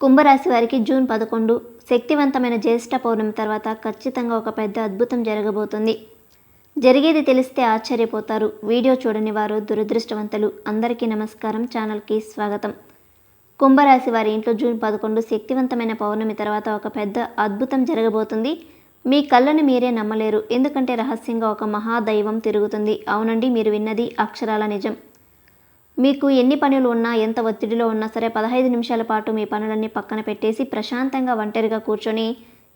కుంభరాశి వారికి జూన్ పదకొండు శక్తివంతమైన జ్యేష్ఠ పౌర్ణమి తర్వాత ఖచ్చితంగా ఒక పెద్ద అద్భుతం జరగబోతుంది. జరిగేది తెలిస్తే ఆశ్చర్యపోతారు. వీడియో చూడని వారు దురదృష్టవంతులు. అందరికీ నమస్కారం. ఛానల్కి స్వాగతం. కుంభరాశి వారి ఇంట్లో జూన్ పదకొండు శక్తివంతమైన పౌర్ణమి తర్వాత ఒక పెద్ద అద్భుతం జరగబోతుంది. మీ కళ్ళను మీరే నమ్మలేరు. ఎందుకంటే రహస్యంగా ఒక మహాదైవం తిరుగుతుంది. అవునండి మీరు విన్నది అక్షరాల నిజం. మీకు ఎన్ని పనులు ఉన్నా ఎంత ఒత్తిడిలో ఉన్నా సరే పదహైదు నిమిషాల పాటు మీ పనులన్నీ పక్కన పెట్టేసి ప్రశాంతంగా ఒంటరిగా కూర్చొని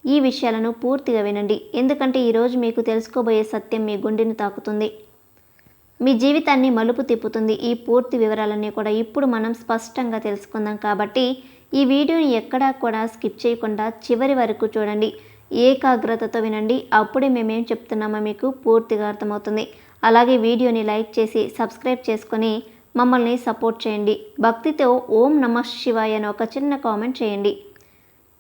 ఈ విషయాలను పూర్తిగా వినండి. ఎందుకంటే ఈరోజు మీకు తెలుసుకోబోయే సత్యం మీ గుండెని తాకుతుంది. మీ జీవితాన్ని మలుపు తిప్పుతుంది. ఈ పూర్తి వివరాలన్నీ కూడా ఇప్పుడు మనం స్పష్టంగా తెలుసుకుందాం కాబట్టి ఈ వీడియోని ఎక్కడా కూడా స్కిప్ చేయకుండా చివరి వరకు చూడండి. ఏకాగ్రతతో వినండి. అప్పుడే మేమేం చెప్తున్నామో మీకు పూర్తిగా అర్థమవుతుంది. అలాగే వీడియోని లైక్ చేసి సబ్స్క్రైబ్ చేసుకొని మమ్మల్ని సపోర్ట్ చేయండి. భక్తితో ఓం నమ శివాయ అని ఒక చిన్న కామెంట్ చేయండి.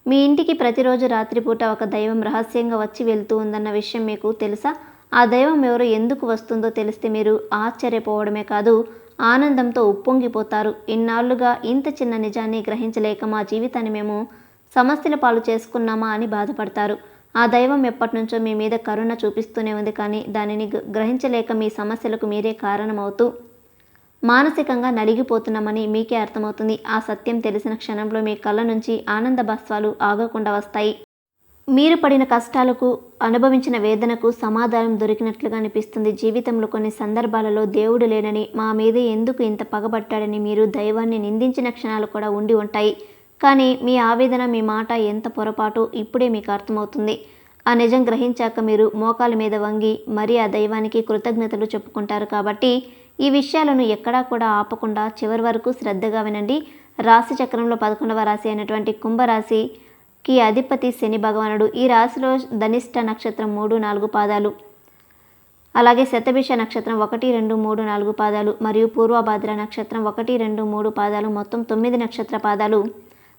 మీ ఇంటికి ప్రతిరోజు రాత్రిపూట ఒక దైవం రహస్యంగా వచ్చి వెళ్తూ ఉందన్న విషయం మీకు తెలుసా? ఆ దైవం ఎవరు ఎందుకు వస్తుందో తెలిస్తే మీరు ఆశ్చర్యపోవడమే కాదు ఆనందంతో ఉప్పొంగిపోతారు. ఇన్నాళ్ళుగా ఇంత చిన్న నిజాన్ని గ్రహించలేక మా జీవితాన్ని మేము సమస్యల పాలు చేసుకున్నామా అని బాధపడతారు. ఆ దైవం ఎప్పటి నుంచో మీ మీద కరుణ చూపిస్తూనే ఉంది కానీ దానిని గ- గ్రహించలేక మీ సమస్యలకు మీరే కారణమవుతూ మానసికంగా నలిగిపోతున్నామని మీకే అర్థమవుతుంది. ఆ సత్యం తెలిసిన క్షణంలో మీ కళ్ళ నుంచి ఆనంద భాస్వాలు ఆగకుండా వస్తాయి. మీరు పడిన కష్టాలకు అనుభవించిన వేదనకు సమాధానం దొరికినట్లుగా అనిపిస్తుంది. జీవితంలో కొన్ని సందర్భాలలో దేవుడు లేనని మా మీద ఎందుకు ఇంత పగబట్టాడని మీరు దైవాన్ని నిందించిన క్షణాలు కూడా ఉండి ఉంటాయి. కానీ మీ ఆవేదన మీ మాట ఎంత పొరపాటు ఇప్పుడే మీకు అర్థమవుతుంది. ఆ నిజం గ్రహించాక మీరు మోకాల మీద వంగి మరీ ఆ దైవానికి కృతజ్ఞతలు చెప్పుకుంటారు కాబట్టి ఈ విషయాలను ఎక్కడా కూడా ఆపకుండా చివరి వరకు శ్రద్ధగా వినండి. రాశి చక్రంలో పదకొండవ రాశి అయినటువంటి కుంభరాశికి అధిపతి శని భగవానుడు. ఈ రాశిలో ధనిష్ట నక్షత్రం మూడు నాలుగు పాదాలు. అలాగే శతభిష నక్షత్రం ఒకటి రెండు మూడు నాలుగు పాదాలు. మరియు పూర్వభాద్ర నక్షత్రం ఒకటి రెండు మూడు పాదాలు. మొత్తం తొమ్మిది నక్షత్ర పాదాలు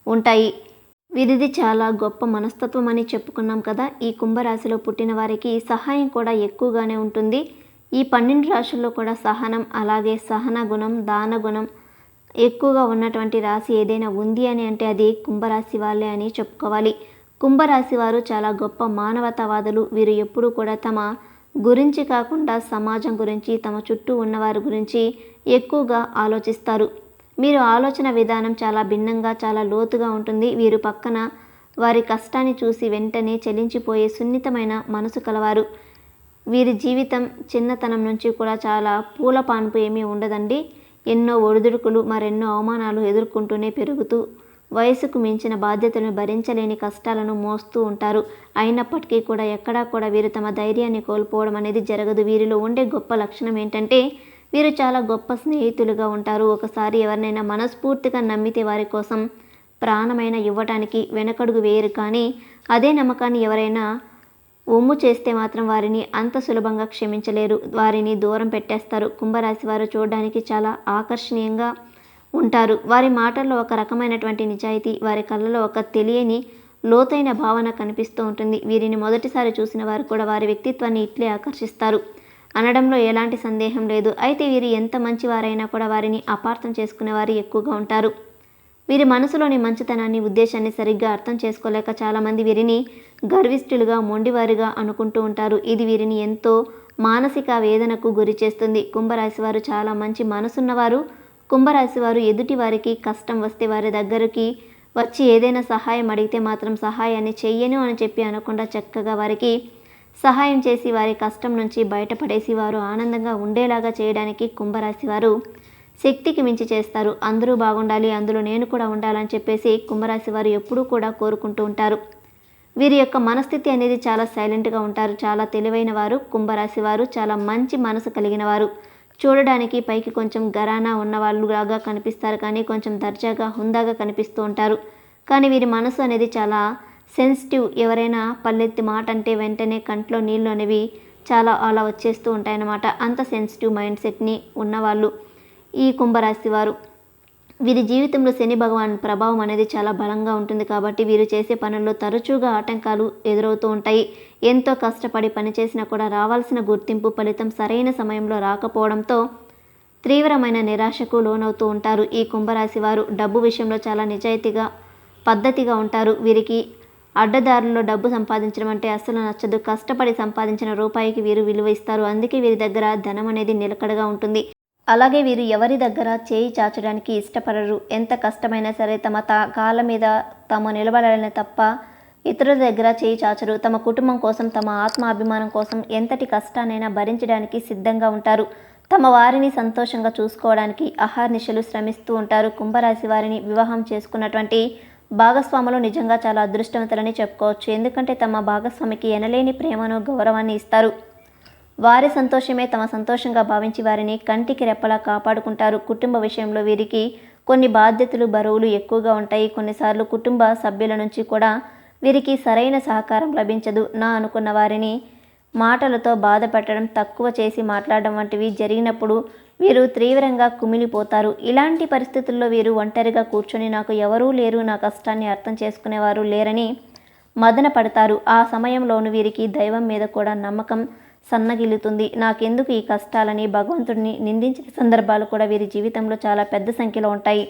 ఉంటాయి. వీరిది చాలా గొప్ప మనస్తత్వం అని చెప్పుకున్నాం కదా. ఈ కుంభరాశిలో పుట్టిన వారికి సహాయం కూడా ఎక్కువగానే ఉంటుంది. ఈ పన్నెండు రాశుల్లో కూడా సహనం అలాగే సహన గుణం దాన గుణం ఎక్కువగా ఉన్నటువంటి రాశి ఏదైనా ఉంది అని అంటే అది కుంభరాశి వాళ్ళే అని చెప్పుకోవాలి. కుంభరాశి వారు చాలా గొప్ప మానవతావాదులు. వీరు ఎప్పుడూ కూడా తమ గురించి కాకుండా సమాజం గురించి తమ చుట్టూ ఉన్నవారి గురించి ఎక్కువగా ఆలోచిస్తారు. మీరు ఆలోచన విధానం చాలా భిన్నంగా చాలా లోతుగా ఉంటుంది. వీరు పక్కన వారి కష్టాన్ని చూసి వెంటనే చెలించిపోయే సున్నితమైన మనసు కలవారు. వీరి జీవితం చిన్నతనం నుంచి కూడా చాలా పూల పాన్పు ఏమీ ఉండదండి. ఎన్నో ఒడిదుడుకులు మరెన్నో అవమానాలు ఎదుర్కొంటూనే పెరుగుతూ వయసుకు మించిన బాధ్యతలను భరించలేని కష్టాలను మోస్తూ ఉంటారు. అయినప్పటికీ కూడా ఎక్కడా కూడా వీరు తమ ధైర్యాన్ని కోల్పోవడం అనేది జరగదు. వీరిలో ఉండే గొప్ప లక్షణం ఏంటంటే వీరు చాలా గొప్ప స్నేహితులుగా ఉంటారు. ఒకసారి ఎవరినైనా మనస్ఫూర్తిగా నమ్మితే వారి కోసం ప్రాణమైన ఇవ్వటానికి వెనకడుగు వేయరు కానీ అదే నమ్మకాన్ని ఎవరైనా ఒమ్ము చేస్తే మాత్రం వారిని అంత సులభంగా క్షమించలేరు. వారిని దూరం పెట్టేస్తారు. కుంభరాశి వారు చూడడానికి చాలా ఆకర్షణీయంగా ఉంటారు. వారి మాటల్లో ఒక రకమైనటువంటి నిజాయితీ వారి కళ్ళలో ఒక తెలియని లోతైన భావన కనిపిస్తూ ఉంటుంది. వీరిని మొదటిసారి చూసిన వారు కూడా వారి వ్యక్తిత్వాన్ని ఇట్లే ఆకర్షిస్తారు. అనడంలో ఎలాంటి సందేహం లేదు. అయితే వీరు ఎంత మంచివారైనా కూడా వారిని అపార్థం చేసుకునే వారు ఎక్కువగా ఉంటారు. వీరి మనసులోని మంచితనాన్ని ఉద్దేశాన్ని సరిగ్గా అర్థం చేసుకోలేక చాలామంది వీరిని గర్విష్ఠులుగా మొండివారిగా అనుకుంటూ ఉంటారు. ఇది వీరిని ఎంతో మానసిక వేదనకు గురి చేస్తుంది. కుంభరాశి వారు చాలా మంచి మనసున్నవారు. కుంభరాశి వారు ఎదుటి వారికి కష్టం వస్తే వారి దగ్గరికి వచ్చి ఏదైనా సహాయం అడిగితే మాత్రం సహాయాన్ని చెయ్యను అని చెప్పి అనకుండా చక్కగా వారికి సహాయం చేసి వారి కష్టం నుంచి బయటపడేసి వారు ఆనందంగా ఉండేలాగా చేయడానికి కుంభరాశి వారు శక్తికి మించి చేస్తారు. అందరూ బాగుండాలి అందులో నేను కూడా ఉండాలని చెప్పేసి కుంభరాశి వారు ఎప్పుడూ కూడా కోరుకుంటూ ఉంటారు. వీరి యొక్క మనస్థితి అనేది చాలా సైలెంట్గా ఉంటారు. చాలా తెలివైన వారు కుంభరాశి వారు చాలా మంచి మనసు కలిగిన వారు. చూడడానికి పైకి కొంచెం గరానా ఉన్నవాళ్ళు లాగా కనిపిస్తారు కానీ కొంచెం దర్జాగా హుందాగా కనిపిస్తూ ఉంటారు. కానీ వీరి మనసు అనేది చాలా సెన్సిటివ్ ఎవరైనా పల్లెత్తి మాట అంటే వెంటనే కంట్లో నీళ్ళు అనేవి చాలా అలా వచ్చేస్తూ ఉంటాయన్నమాట. అంత సెన్సిటివ్ మైండ్ సెట్ని ఉన్నవాళ్ళు. ఈ కుంభరాశి వారు. వీరి జీవితంలో శని భగవాన్ ప్రభావం అనేది చాలా బలంగా ఉంటుంది కాబట్టి వీరు చేసే పనుల్లో తరచుగా ఆటంకాలు ఎదురవుతూ ఉంటాయి. ఎంతో కష్టపడి పనిచేసినా కూడా రావాల్సిన గుర్తింపు ఫలితం సరైన సమయంలో రాకపోవడంతో తీవ్రమైన నిరాశకు లోనవుతూ ఉంటారు. ఈ కుంభరాశి వారు డబ్బు విషయంలో చాలా నిజాయితీగా పద్ధతిగా ఉంటారు. వీరికి అడ్డదారుల్లో డబ్బు సంపాదించడం అంటే అస్సలు నచ్చదు. కష్టపడి సంపాదించిన రూపాయికి వీరు విలువ ఇస్తారు. అందుకే వీరి దగ్గర ధనం అనేది నిలకడగా ఉంటుంది. అలాగే వీరు ఎవరి దగ్గర చేయి చాచడానికి ఇష్టపడరు. ఎంత కష్టమైనా సరే తమ తా కాళ్ళ మీద తాము నిలబడాలని తప్ప ఇతరుల దగ్గర చేయి చాచరు. తమ కుటుంబం కోసం తమ ఆత్మాభిమానం కోసం ఎంతటి కష్టానైనా భరించడానికి సిద్ధంగా ఉంటారు. తమ వారిని సంతోషంగా చూసుకోవడానికి అహర్నిశలు శ్రమిస్తూ ఉంటారు. కుంభరాశి వారిని వివాహం చేసుకున్నటువంటి భాగస్వాములు నిజంగా చాలా అదృష్టవంతులని చెప్పుకోవచ్చు. ఎందుకంటే తమ భాగస్వామికి ఎనలేని ప్రేమను గౌరవాన్ని ఇస్తారు. వారి సంతోషమే తమ సంతోషంగా భావించి వారిని కంటికి రెప్పలా కాపాడుకుంటారు. కుటుంబ విషయంలో వీరికి కొన్ని బాధ్యతలు బరువులు ఎక్కువగా ఉంటాయి. కొన్నిసార్లు కుటుంబ సభ్యుల నుంచి కూడా వీరికి సరైన సహకారం లభించదు. నా అనుకున్న వారిని మాటలతో బాధ పెట్టడం తక్కువ చేసి మాట్లాడడం వంటివి జరిగినప్పుడు వీరు తీవ్రంగా కుమిలిపోతారు. ఇలాంటి పరిస్థితుల్లో వీరు ఒంటరిగా కూర్చొని నాకు ఎవరూ లేరు నా కష్టాన్ని అర్థం చేసుకునేవారు లేరని మదన పడతారు. ఆ సమయంలోను వీరికి దైవం మీద కూడా నమ్మకం సన్నగిల్లుతుంది. నాకెందుకు ఈ కష్టాలని? భగవంతుడిని నిందించిన సందర్భాలు కూడా వీరి జీవితంలో చాలా పెద్ద సంఖ్యలో ఉంటాయి.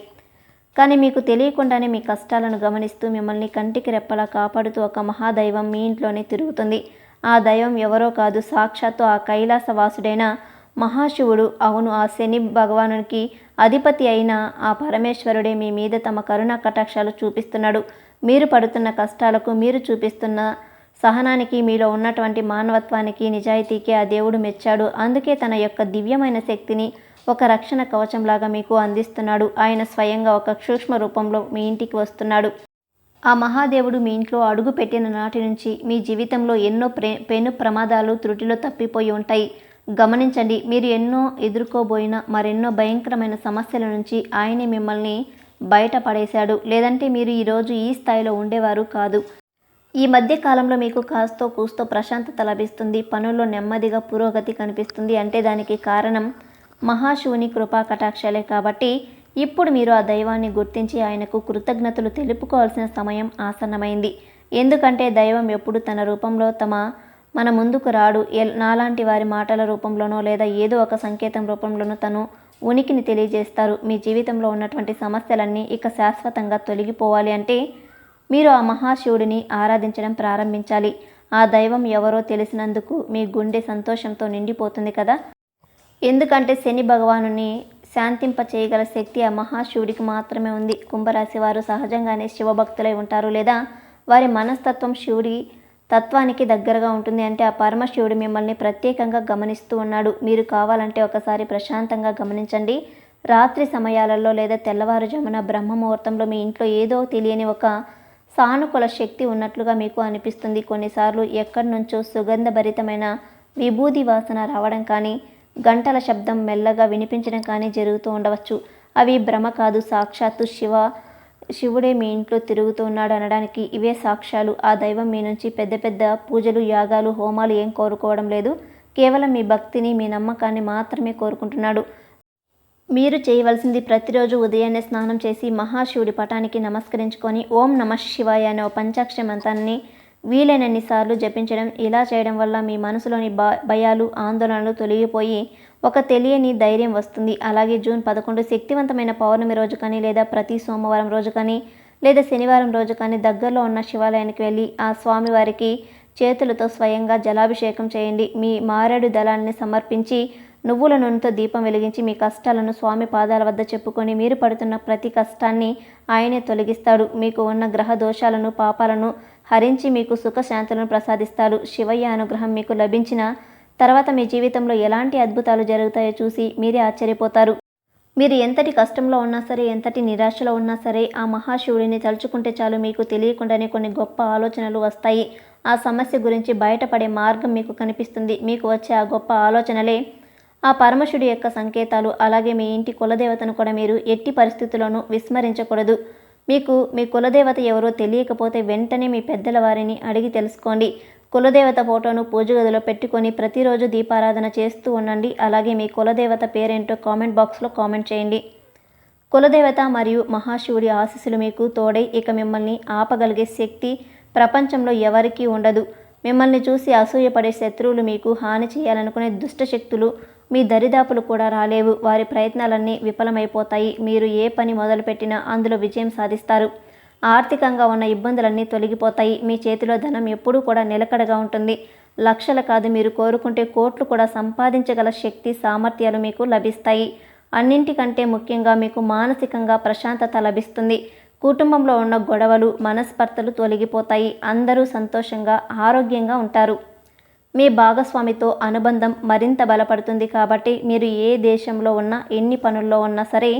కానీ మీకు తెలియకుండానే మీ కష్టాలను గమనిస్తూ మిమ్మల్ని కంటికి రెప్పలా కాపాడుతూ ఒక మహాదైవం మీ ఇంట్లోనే తిరుగుతుంది. ఆ దైవం ఎవరో కాదు. సాక్షాత్తు ఆ కైలాసవాసుడైన మహాశివుడు. అవును ఆ శని భగవానునికి అధిపతి అయిన ఆ పరమేశ్వరుడే మీ మీద తమ కరుణా కటాక్షాలు చూపిస్తున్నాడు. మీరు పడుతున్న కష్టాలకు మీరు చూపిస్తున్న సహనానికి మీలో ఉన్నటువంటి మానవత్వానికి నిజాయితీకి ఆ దేవుడు మెచ్చాడు. అందుకే తన యొక్క దివ్యమైన శక్తిని ఒక రక్షణ కవచంలాగా మీకు అందిస్తున్నాడు. ఆయన స్వయంగా ఒక సూక్ష్మ రూపంలో మీ ఇంటికి వస్తున్నాడు. ఆ మహాదేవుడు మీ ఇంట్లో అడుగు పెట్టిన నాటి నుంచి మీ జీవితంలో ఎన్నో ప్రే పెను ప్రమాదాలు త్రుటిలో తప్పిపోయి ఉంటాయి. గమనించండి మీరు ఎన్నో ఎదుర్కోబోయిన మరెన్నో భయంకరమైన సమస్యల నుంచి ఆయనే మిమ్మల్ని బయటపడేశాడు. లేదంటే మీరు ఈరోజు ఈ స్థాయిలో ఉండేవారు కాదు. ఈ మధ్య కాలంలో మీకు కాస్తో కూస్తో ప్రశాంతత లభిస్తుంది. పనుల్లో నెమ్మదిగా పురోగతి కనిపిస్తుంది. అంటే దానికి కారణం మహాశివుని కృపా కటాక్షాలే కాబట్టి ఇప్పుడు మీరు ఆ దైవాన్ని గుర్తించి ఆయనకు కృతజ్ఞతలు తెలుపుకోవాల్సిన సమయం ఆసన్నమైంది. ఎందుకంటే దైవం ఎప్పుడు తన రూపంలో తమ మన ముందుకు రాడు. ఎల్ నాలాంటి వారి మాటల రూపంలోనో లేదా ఏదో ఒక సంకేతం రూపంలోనో తను ఉనికిని తెలియజేస్తారు. మీ జీవితంలో ఉన్నటువంటి సమస్యలన్నీ ఇక శాశ్వతంగా తొలగిపోవాలి అంటే మీరు ఆ మహాశివుడిని ఆరాధించడం ప్రారంభించాలి. ఆ దైవం ఎవరో తెలిసినందుకు మీ గుండె సంతోషంతో నిండిపోతుంది కదా? ఎందుకంటే శని భగవానుని శాంతింప చేయగల శక్తి ఆ మహాశివుడికి మాత్రమే ఉంది. కుంభరాశి వారు సహజంగానే శివభక్తులై ఉంటారు లేదా? వారి మనస్తత్వం శివుడి తత్వానికి దగ్గరగా ఉంటుంది అంటే ఆ పరమశివుడు మిమ్మల్ని ప్రత్యేకంగా గమనిస్తూ ఉన్నాడు. మీరు కావాలంటే ఒకసారి ప్రశాంతంగా గమనించండి. రాత్రి సమయాలలో లేదా తెల్లవారుజామున బ్రహ్మముహూర్తంలో మీ ఇంట్లో ఏదో తెలియని ఒక సానుకూల శక్తి ఉన్నట్లుగా మీకు అనిపిస్తుంది. కొన్నిసార్లు ఎక్కడి నుంచో సుగంధభరితమైన విభూది వాసన రావడం కానీ గంటల శబ్దం మెల్లగా వినిపించడం కానీ జరుగుతూ ఉండవచ్చు. అవి భ్రమ కాదు. సాక్షాత్తు శివ శివుడే మీ ఇంట్లో తిరుగుతూ ఉన్నాడు అనడానికి ఇవే సాక్ష్యాలు. ఆ దైవం మీ నుంచి పెద్ద పెద్ద పూజలు యాగాలు హోమాలు ఏం కోరుకోవడం లేదు. కేవలం మీ భక్తిని మీ నమ్మకాన్ని మాత్రమే కోరుకుంటున్నాడు. మీరు చేయవలసింది ప్రతిరోజు ఉదయాన్నే స్నానం చేసి మహాశివుడి పటానికి నమస్కరించుకొని ఓం నమ శివాయ అనే పంచాక్ష మంత్రాన్ని వీలైనన్ని సార్లు జపించడం ఇలా చేయడం వల్ల మీ మనసులోని భయాలు ఆందోళనలు తొలగిపోయి ఒక తెలియని ధైర్యం వస్తుంది. అలాగే జూన్ పదకొండు శక్తివంతమైన పౌర్ణమి రోజు కానీ లేదా ప్రతి సోమవారం రోజు కానీ లేదా శనివారం రోజు కానీ దగ్గరలో ఉన్న శివాలయానికి వెళ్ళి ఆ స్వామివారికి చేతులతో స్వయంగా జలాభిషేకం చేయండి. మీ మారేడు దళాన్ని సమర్పించి నువ్వుల నూనెతో దీపం వెలిగించి మీ కష్టాలను స్వామి పాదాల వద్ద చెప్పుకొని మీరు పడుతున్న ప్రతి కష్టాన్ని ఆయనే తొలగిస్తాడు. మీకు ఉన్న గ్రహ దోషాలను పాపాలను హరించి మీకు సుఖశాంతులను ప్రసాదిస్తాడు. శివయ్య అనుగ్రహం మీకు లభించిన తర్వాత మీ జీవితంలో ఎలాంటి అద్భుతాలు జరుగుతాయో చూసి మీరే ఆశ్చర్యపోతారు. మీరు ఎంతటి కష్టంలో ఉన్నా సరే ఎంతటి నిరాశలో ఉన్నా సరే ఆ మహాశివుడిని తలుచుకుంటే చాలు మీకు తెలియకుండానే కొన్ని గొప్ప ఆలోచనలు వస్తాయి. ఆ సమస్య గురించి బయటపడే మార్గం మీకు కనిపిస్తుంది. మీకు వచ్చే ఆ గొప్ప ఆలోచనలే ఆ పరమశుడి యొక్క సంకేతాలు అలాగే మీ ఇంటి కులదేవతను కూడా మీరు ఎట్టి పరిస్థితుల్లోనూ విస్మరించకూడదు. మీకు మీ కులదేవత ఎవరో తెలియకపోతే వెంటనే మీ పెద్దల వారిని అడిగి తెలుసుకోండి. కులదేవత ఫోటోను పూజ గదిలో పెట్టుకొని ప్రతిరోజు దీపారాధన చేస్తూ ఉండండి. అలాగే మీ కులదేవత పేరేంటో కామెంట్ బాక్స్లో కామెంట్ చేయండి. కులదేవత మరియు మహాశివుడి ఆశీస్సులు మీకు తోడై ఇక మిమ్మల్ని ఆపగలిగే శక్తి ప్రపంచంలో ఎవరికీ ఉండదు. మిమ్మల్ని చూసి అసూయపడే శత్రువులు మీకు హాని చేయాలనుకునే దుష్ట శక్తులు మీ దరిదాపులు కూడా రాలేవు. వారి ప్రయత్నాలన్నీ విఫలమైపోతాయి. మీరు ఏ పని మొదలుపెట్టినా అందులో విజయం సాధిస్తారు. ఆర్థికంగా ఉన్న ఇబ్బందులన్నీ తొలగిపోతాయి. మీ చేతిలో ధనం ఎప్పుడూ కూడా నిలకడగా ఉంటుంది. లక్షలు కాదు మీరు కోరుకుంటే కోట్లు కూడా సంపాదించగల శక్తి సామర్థ్యాలు మీకు లభిస్తాయి. అన్నింటికంటే ముఖ్యంగా మీకు మానసికంగా ప్రశాంతత లభిస్తుంది. కుటుంబంలో ఉన్న గొడవలు మనస్పర్ధలు తొలగిపోతాయి. అందరూ సంతోషంగా ఆరోగ్యంగా ఉంటారు. మీ భాగస్వామితో అనుబంధం మరింత బలపడుతుంది కాబట్టి మీరు ఏ దేశంలో ఉన్నా ఎన్ని పనుల్లో ఉన్నా సరే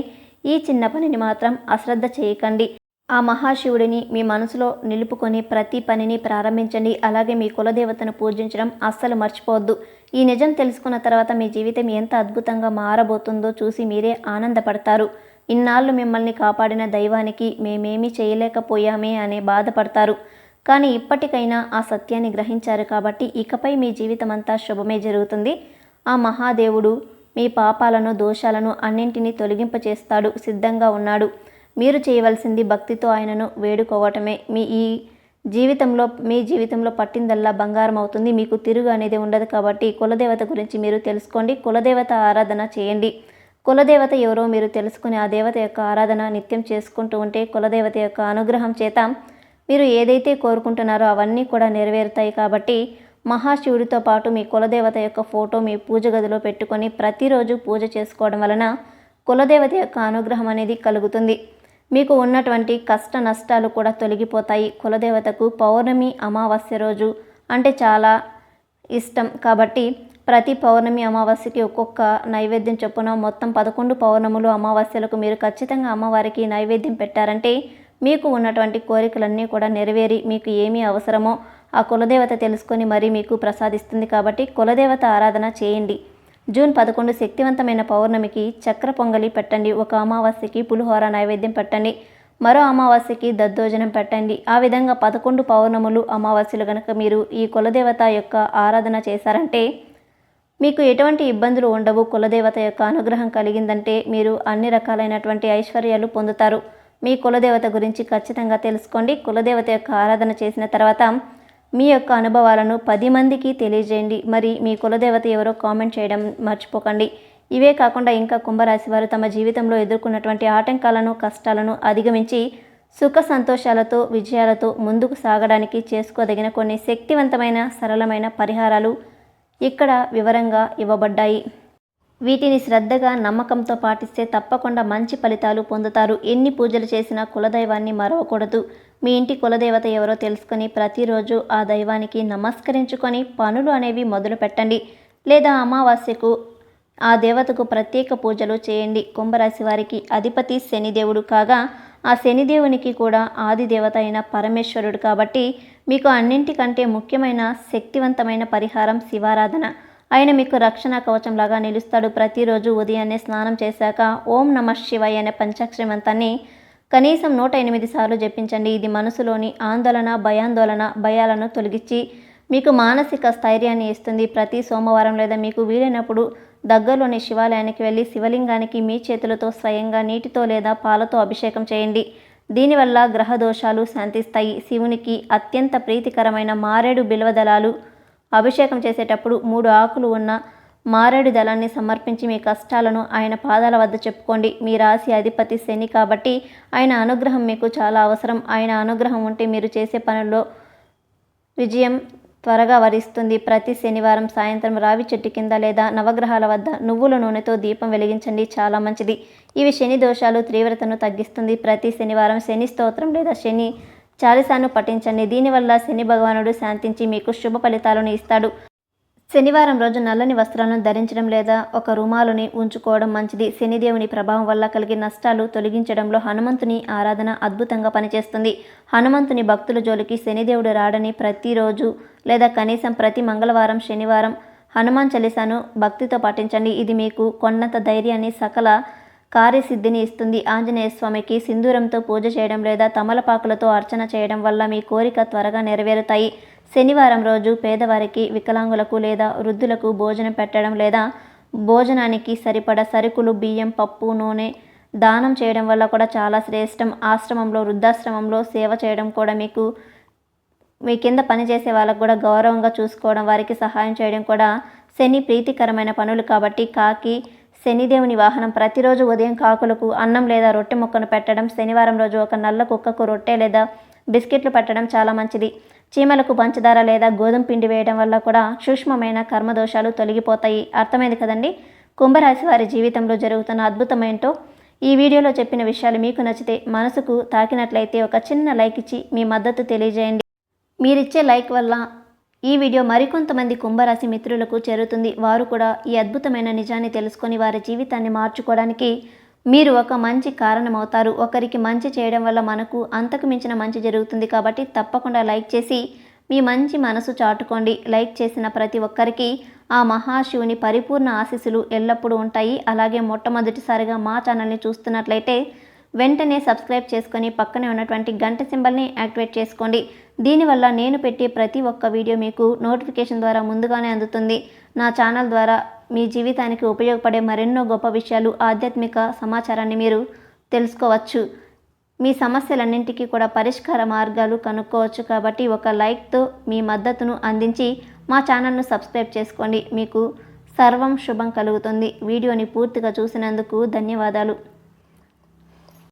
ఈ చిన్న పనిని మాత్రం అశ్రద్ధ చేయకండి. ఆ మహాశివుడిని మీ మనసులో నిలుపుకొని ప్రతి పనిని ప్రారంభించండి. అలాగే మీ కులదేవతను పూజించడం అస్సలు మర్చిపోవద్దు. ఈ నిజం తెలుసుకున్న తర్వాత మీ జీవితం ఎంత అద్భుతంగా మారబోతుందో చూసి మీరే ఆనందపడతారు. ఇన్నాళ్ళు మిమ్మల్ని కాపాడిన దైవానికి మేమేమీ చేయలేకపోయామే అనే బాధపడతారు. కానీ ఇప్పటికైనా ఆ సత్యాన్ని గ్రహించారు కాబట్టి ఇకపై మీ జీవితం అంతా శుభమే జరుగుతుంది. ఆ మహాదేవుడు మీ పాపాలను దోషాలను అన్నింటినీ తొలగింపచేస్తాడు సిద్ధంగా ఉన్నాడు. మీరు చేయవలసింది భక్తితో ఆయనను వేడుకోవటమే. మీ ఈ జీవితంలో మీ జీవితంలో పట్టిందల్లా బంగారం అవుతుంది. మీకు తిరుగు అనేది ఉండదు కాబట్టి కులదేవత గురించి మీరు తెలుసుకోండి. కులదేవత ఆరాధన చేయండి. కులదేవత ఎవరో మీరు తెలుసుకుని ఆ దేవత యొక్క ఆరాధన నిత్యం చేసుకుంటూ ఉంటే కులదేవత యొక్క అనుగ్రహం చేత మీరు ఏదైతే కోరుకుంటున్నారో అవన్నీ కూడా నెరవేరుతాయి కాబట్టి మహాశివుడితో పాటు మీ కులదేవత యొక్క ఫోటో మీ పూజ గదిలో పెట్టుకొని ప్రతిరోజు పూజ చేసుకోవడం వలన కులదేవత యొక్క అనుగ్రహం అనేది కలుగుతుంది. మీకు ఉన్నటువంటి కష్ట నష్టాలు కూడా తొలగిపోతాయి. కులదేవతకు పౌర్ణమి అమావాస్య రోజు అంటే చాలా ఇష్టం కాబట్టి ప్రతి పౌర్ణమి అమావాస్యకి ఒక్కొక్క నైవేద్యం చొప్పున మొత్తం పదకొండు పౌర్ణములు అమావాస్యలకు మీరు ఖచ్చితంగా అమ్మవారికి నైవేద్యం పెట్టారంటే మీకు ఉన్నటువంటి కోరికలన్నీ కూడా నెరవేరి మీకు ఏమీ అవసరమో ఆ కులదేవత తెలుసుకొని మరీ మీకు ప్రసాదిస్తుంది కాబట్టి కులదేవత ఆరాధన చేయండి. జూన్ పదకొండు శక్తివంతమైన పౌర్ణమికి చక్ర పొంగలి పెట్టండి. ఒక అమావాస్యకి పులిహోర నైవేద్యం పెట్టండి. మరో అమావాస్యకి దద్దోజనం పెట్టండి. ఆ విధంగా పదకొండు పౌర్ణములు అమావాస్యలు గనక మీరు ఈ కులదేవత యొక్క ఆరాధన చేశారంటే మీకు ఎటువంటి ఇబ్బందులు ఉండవు. కులదేవత యొక్క అనుగ్రహం కలిగిందంటే మీరు అన్ని రకాలైనటువంటి ఐశ్వర్యాలు పొందుతారు. మీ కులదేవత గురించి ఖచ్చితంగా తెలుసుకోండి. కులదేవత యొక్క ఆరాధన చేసిన తర్వాత మీ యొక్క అనుభవాలను పది మందికి తెలియజేయండి. మరి మీ కులదేవత ఎవరో కామెంట్ చేయడం మర్చిపోకండి. ఇవే కాకుండా ఇంకా కుంభరాశి వారు తమ జీవితంలో ఎదుర్కొన్నటువంటి ఆటంకాలను కష్టాలను అధిగమించి సుఖ సంతోషాలతో విజయాలతో ముందుకు సాగడానికి చేసుకోదగిన కొన్ని శక్తివంతమైన సరళమైన పరిహారాలు ఇక్కడ వివరంగా ఇవ్వబడ్డాయి. వీటిని శ్రద్ధగా నమ్మకంతో పాటిస్తే తప్పకుండా మంచి ఫలితాలు పొందుతారు. ఎన్ని పూజలు చేసినా కులదైవాన్ని మరవకూడదు. మీ ఇంటి కులదేవత ఎవరో తెలుసుకొని ప్రతిరోజు ఆ దైవానికి నమస్కరించుకొని పనులు అనేవి మొదలు పెట్టండి. లేదా అమావాస్యకు ఆ దేవతకు ప్రత్యేక పూజలు చేయండి. కుంభరాశి వారికి అధిపతి శనిదేవుడు కాగా ఆ శనిదేవునికి కూడా ఆది దేవత అయిన పరమేశ్వరుడు కాబట్టి మీకు అన్నింటికంటే ముఖ్యమైన శక్తివంతమైన పరిహారం శివారాధన. ఆయన మీకు రక్షణ కవచంలాగా నిలుస్తాడు. ప్రతిరోజు ఉదయాన్నే స్నానం చేశాక ఓం నమ శివాయ అనే పంచాక్షరి మంత్రాన్ని కనీసం నూట ఎనిమిది సార్లు జపించండి. ఇది మనసులోని ఆందోళన భయాందోళన భయాలను తొలగించి మీకు మానసిక స్థైర్యాన్ని ఇస్తుంది. ప్రతి సోమవారం లేదా మీకు వీలైనప్పుడు దగ్గరలోని శివాలయానికి వెళ్ళి శివలింగానికి మీ చేతులతో స్వయంగా నీటితో లేదా పాలతో అభిషేకం చేయండి. దీనివల్ల గ్రహ దోషాలు శాంతిస్తాయి. శివునికి అత్యంత ప్రీతికరమైన మారేడు బిల్వదళాలు అభిషేకం చేసేటప్పుడు మూడు ఆకులు ఉన్న మారేడు దళాన్ని సమర్పించి మీ కష్టాలను ఆయన పాదాల వద్ద చెప్పుకోండి. మీ రాశి అధిపతి శని కాబట్టి ఆయన అనుగ్రహం మీకు చాలా అవసరం. ఆయన అనుగ్రహం ఉంటే మీరు చేసే పనుల్లో విజయం త్వరగా వరిస్తుంది. ప్రతి శనివారం సాయంత్రం రావి చెట్టు కింద లేదా నవగ్రహాల వద్ద నువ్వుల నూనెతో దీపం వెలిగించండి. చాలా మంచిది. ఇవి శని దోషాలు తీవ్రతను తగ్గిస్తుంది. ప్రతి శనివారం శని స్తోత్రం లేదా శని చాలిసాను పఠించండి. దీనివల్ల శని భగవానుడు శాంతించి మీకు శుభ ఫలితాలను ఇస్తాడు. శనివారం రోజు నల్లని వస్త్రాలను ధరించడం లేదా ఒక రుమాలుని ఉంచుకోవడం మంచిది. శనిదేవుని ప్రభావం వల్ల కలిగే నష్టాలు తొలగించడంలో హనుమంతుని ఆరాధన అద్భుతంగా పనిచేస్తుంది. హనుమంతుని భక్తుల జోలికి శనిదేవుడు రాడని ప్రతిరోజు లేదా కనీసం ప్రతి మంగళవారం శనివారం హనుమాన్ చలిసాను భక్తితో పాటించండి ఇది మీకు కొన్నత ధైర్యాన్ని సకల కార్యసిద్ధిని ఇస్తుంది. ఆంజనేయ స్వామికి సింధూరంతో పూజ చేయడం లేదా తమలపాకులతో అర్చన చేయడం వల్ల మీ కోరిక త్వరగా నెరవేరుతాయి. శనివారం రోజు పేదవారికి వికలాంగులకు లేదా వృద్ధులకు భోజనం పెట్టడం లేదా భోజనానికి సరిపడ సరుకులు బియ్యం పప్పు నూనె దానం చేయడం వల్ల కూడా చాలా శ్రేష్టం. ఆశ్రమంలో వృద్ధాశ్రమంలో సేవ చేయడం కూడా మీకు మీ కింద పనిచేసే వాళ్ళకు కూడా గౌరవంగా చూసుకోవడం వారికి సహాయం చేయడం కూడా శని ప్రీతికరమైన పనులు కాబట్టి కాకి శనిదేవుని వాహనం ప్రతిరోజు ఉదయం కాకులకు అన్నం లేదా రొట్టె ముక్కను పెట్టడం శనివారం రోజు ఒక నల్ల కుక్కకు రొట్టె లేదా బిస్కెట్లు పెట్టడం చాలా మంచిది. చీమలకు పంచదార లేదా గోధుమ పిండి వేయడం వల్ల కూడా సూక్ష్మమైన కర్మదోషాలు తొలగిపోతాయి. అర్థమైంది కదండి? కుంభరాశి వారి జీవితంలో జరుగుతున్న అద్భుతమేంటో ఈ వీడియోలో చెప్పిన విషయాలు మీకు నచ్చితే మనసుకు తాకినట్లయితే ఒక చిన్న లైక్ ఇచ్చి మీ మద్దతు తెలియజేయండి. మీరిచ్చే లైక్ వల్ల ఈ వీడియో మరికొంతమంది కుంభరాశి మిత్రులకు చేరుతుంది. వారు కూడా ఈ అద్భుతమైన నిజాన్ని తెలుసుకొని వారి జీవితాన్ని మార్చుకోవడానికి మీరు ఒక మంచి కారణమవుతారు. ఒకరికి మంచి చేయడం వల్ల మనకు అంతకు మించిన మంచి జరుగుతుంది కాబట్టి తప్పకుండా లైక్ చేసి మీ మంచి మనసు చాటుకోండి. లైక్ చేసిన ప్రతి ఒక్కరికి ఆ మహాశివుని పరిపూర్ణ ఆశీస్సులు ఎల్లప్పుడూ ఉంటాయి. అలాగే మొట్టమొదటిసారిగా మా ఛానల్ని చూస్తున్నట్లయితే వెంటనే సబ్స్క్రైబ్ చేసుకొని పక్కనే ఉన్నటువంటి గంట సింబల్ని యాక్టివేట్ చేసుకోండి. దీనివల్ల నేను పెట్టే ప్రతి ఒక్క వీడియో మీకు నోటిఫికేషన్ ద్వారా ముందుగానే అందుతుంది. నా ఛానల్ ద్వారా మీ జీవితానికి ఉపయోగపడే మరెన్నో గొప్ప విషయాలు ఆధ్యాత్మిక సమాచారాన్ని మీరు తెలుసుకోవచ్చు. మీ సమస్యలన్నింటికీ కూడా పరిష్కార మార్గాలు కనుక్కోవచ్చు కాబట్టి ఒక లైక్తో మీ మద్దతును అందించి మా ఛానల్ను సబ్స్క్రైబ్ చేసుకోండి. మీకు సర్వం శుభం కలుగుతుంది. వీడియోని పూర్తిగా చూసినందుకు ధన్యవాదాలు.